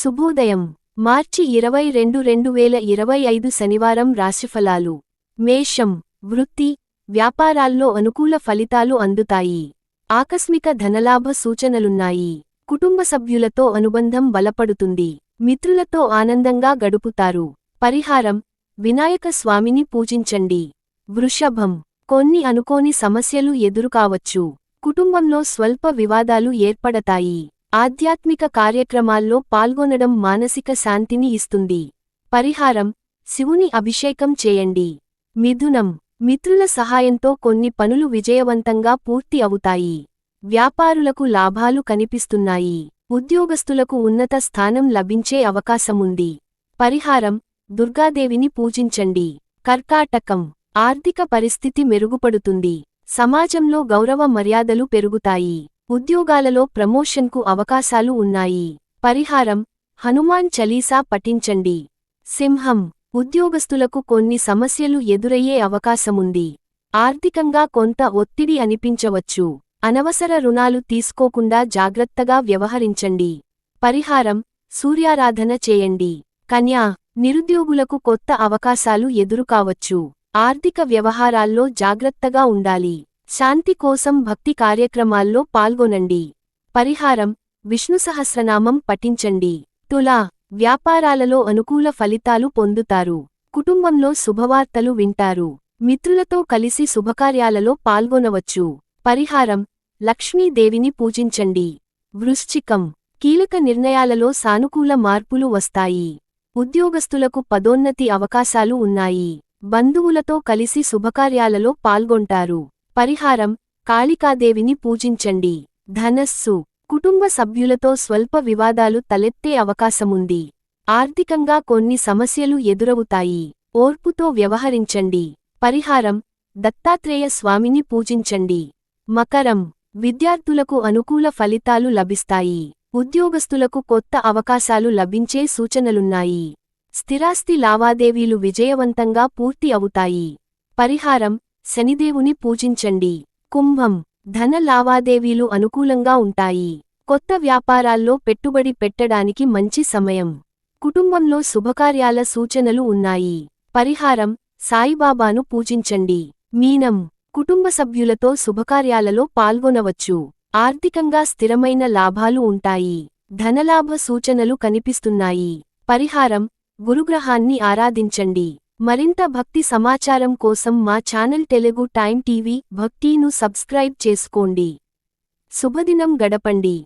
శుభోదయం. మార్చి ఇరవై రెండు రెండు వేల ఇరవై ఐదు శనివారం రాశిఫలాలు. మేషం. వృత్తి. వ్యాపారాల్లో అనుకూల ఫలితాలు అందుతాయి. ఆకస్మిక ధనలాభ సూచనలున్నాయి. కుటుంబ సభ్యులతో అనుబంధం బలపడుతుంది. మిత్రులతో ఆనందంగా గడుపుతారు. పరిహారం. వినాయక స్వామిని పూజించండి. వృషభం. కొన్ని అనుకోని సమస్యలు ఎదురుకావచ్చు. కుటుంబంలో స్వల్ప వివాదాలు ఏర్పడతాయి. ఆధ్యాత్మిక కార్యక్రమాల్లో పాల్గొనడం మానసిక శాంతిని ఇస్తుంది. పరిహారం శివుని అభిషేకం చేయండి. మిథునం మిత్రుల సహాయంతో కొన్ని పనులు విజయవంతంగా పూర్తి అవుతాయి. వ్యాపారులకు లాభాలు కనిపిస్తున్నాయి. ఉద్యోగస్తులకు ఉన్నత స్థానం లభించే అవకాశముంది. పరిహారం దుర్గాదేవిని పూజించండి. కర్కాటకం ఆర్థిక పరిస్థితి మెరుగుపడుతుంది. సమాజంలో గౌరవ మర్యాదలు పెరుగుతాయి. ఉద్యోగాలలో ప్రమోషన్కు అవకాశాలు ఉన్నాయి. పరిహారం హనుమాన్ చలీసా పఠించండి. సింహం ఉద్యోగస్తులకు కొన్ని సమస్యలు ఎదురయ్యే అవకాశముంది. ఆర్థికంగా కొంత ఒత్తిడి అనిపించవచ్చు. అనవసర రుణాలు తీసుకోకుండా జాగ్రత్తగా వ్యవహరించండి. పరిహారం సూర్యారాధన చేయండి. కన్యా నిరుద్యోగులకు కొత్త అవకాశాలు ఎదురుకావచ్చు. ఆర్థిక వ్యవహారాల్లో జాగ్రత్తగా ఉండాలి. శాంతి కోసం భక్తి కార్యక్రమాల్లో పాల్గొనండి. పరిహారం విష్ణు సహస్రనామం పఠించండి. తులా వ్యాపారాలలో అనుకూల ఫలితాలు పొందుతారు. కుటుంబంలో శుభవార్తలు వింటారు. మిత్రులతో కలిసి శుభకార్యాలలో పాల్గొనవచ్చు. పరిహారం లక్ష్మీదేవిని పూజించండి. వృశ్చికం కీలక నిర్ణయాలలో సానుకూల మార్పులు వస్తాయి. ఉద్యోగస్తులకు పదోన్నతి అవకాశాలు ఉన్నాయి. బంధువులతో కలిసి శుభకార్యాలలో పాల్గొంటారు. పరిహారం కాళికాదేవిని పూజించండి. ధనస్సు. కుటుంబ సభ్యులతో స్వల్ప వివాదాలు తలెత్తే అవకాశముంది. ఆర్థికంగా కొన్ని సమస్యలు ఎదురవుతాయి. ఓర్పుతో వ్యవహరించండి. పరిహారం. దత్తాత్రేయ స్వామిని పూజించండి. మకరం. విద్యార్థులకు అనుకూల ఫలితాలు లభిస్తాయి. ఉద్యోగస్తులకు కొత్త అవకాశాలు లభించే సూచనలున్నాయి. స్థిరాస్తి లావాదేవీలు విజయవంతంగా పూర్తి అవుతాయి. పరిహారం. శనిదేవుని పూజించండి. కుంభం ధన లావాదేవీలు అనుకూలంగా ఉంటాయి. కొత్త వ్యాపారాల్లో పెట్టుబడి పెట్టడానికి మంచి సమయం. కుటుంబంలో శుభకార్యాల సూచనలు ఉన్నాయి. పరిహారం సాయిబాబాను పూజించండి. మీనం కుటుంబ సభ్యులతో శుభకార్యాలలో పాల్గొనవచ్చు. ఆర్థికంగా స్థిరమైన లాభాలు ఉంటాయి. ధనలాభ సూచనలు కనిపిస్తున్నాయి. పరిహారం గురుగ్రహాన్ని ఆరాధించండి. మరింత భక్తి సమాచారం కోసం మా ఛానల్ తెలుగు టైం టీవీ భక్తిను సబ్స్క్రైబ్ చేసుకోండి. శుభదినం గడపండి.